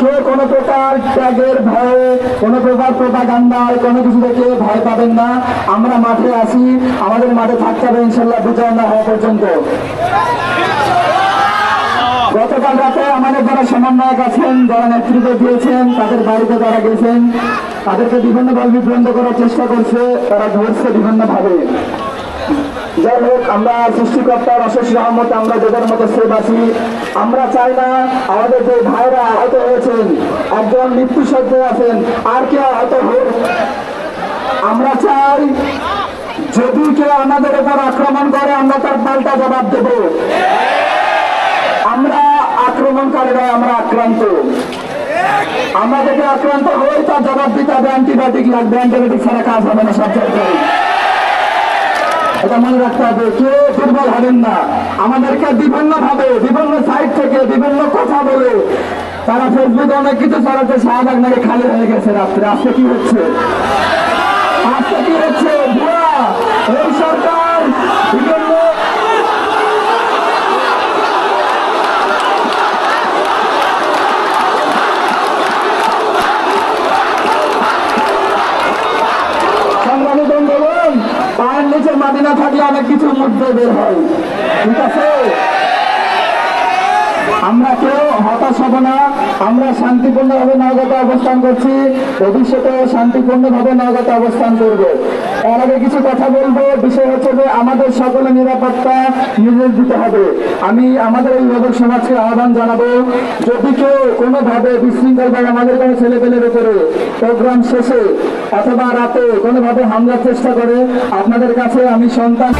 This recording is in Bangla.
কেউ কোনো প্রকার ত্যাগের ভয়ে, কোনো প্রকার প্রোপাগান্ডায়, কোনো কিছু থেকে ভয় পাবেন না। আমরা মাঠে আসি আমাদের মাঠে থাকতে হবে ইনশাল্লাহ বিজয় না হওয়া পর্যন্ত। গতকাল রাতে আমাদের যারা সমন্বয়ক আছেন, যারা নেতৃত্ব দিয়েছেন, তাদের বাড়িতে যারা গেছেন, তাদেরকে বিভিন্নভাবে বিভ্রান্ত করার চেষ্টা করছে, তারা ধরছে বিভিন্নভাবে। যাই হোক আমরা সৃষ্টিকর্তার অশেষ রহমতে আমরা যাদের মতো সেব আছি, আমরা চাই না আমাদের যে ভাইরা আহত হয়েছেন, একজন মৃত্যু সজ্জায় আছেন, আর কে আহত হোক। আমরা চাই যদি কেউ আমাদের উপর আক্রমণ করে, আমরা তার পাল্টা জবাব দেব। আমরা আক্রমণকারীরা, আমরা আক্রান্ত। যদি আক্রান্ত হই, তার জবাব দিতে হবে, অ্যান্টিবায়োটিক লাগবে, অ্যান্টিবায়োটিক ছাড়া কাজ হবে না, সব জায়গায় এটা মনে রাখতে হবে, কেউ দুর্বল হবেন না। আমাদেরকে বিভিন্ন ভাবে বিভিন্ন সাইড থেকে, বিভিন্ন কথা বলে তারা ফেসবুকে অনেক কিছু ছড়াচ্ছে নাকি খালি হয়ে গেছে রাত্রে। আজকে কি হচ্ছে? আজকে কি হচ্ছে ভুয়া এই সরকার বিভিন্ন সংগ্রামী বন্ধুগণ পায়ের না থাকলে অনেক কিছুর মধ্যে বের হয়। ঠিক আছে? আমরা কেউ হতাশ হব না। আমরা শান্তিপূর্ণভাবে নগতে অবস্থান করছি। ভবিষ্যতে শান্তিপূর্ণভাবে নগতে অবস্থান করব। এর আগে কিছু কথা বলব। বিষয় হচ্ছে যে আমাদের সকলে নিরাপত্তা নিজের দিতে হবে। আমি আমাদের এই নগর সমাজকে আহ্বান জানাব, যদি কেউ কোনোভাবে বিশৃঙ্খলভাবে আমাদের কোনো ছেলেপেলের উপরে প্রোগ্রাম শেষে অথবা রাতে কোনোভাবে হামলার চেষ্টা করে, আপনাদের কাছে আমি সন্তান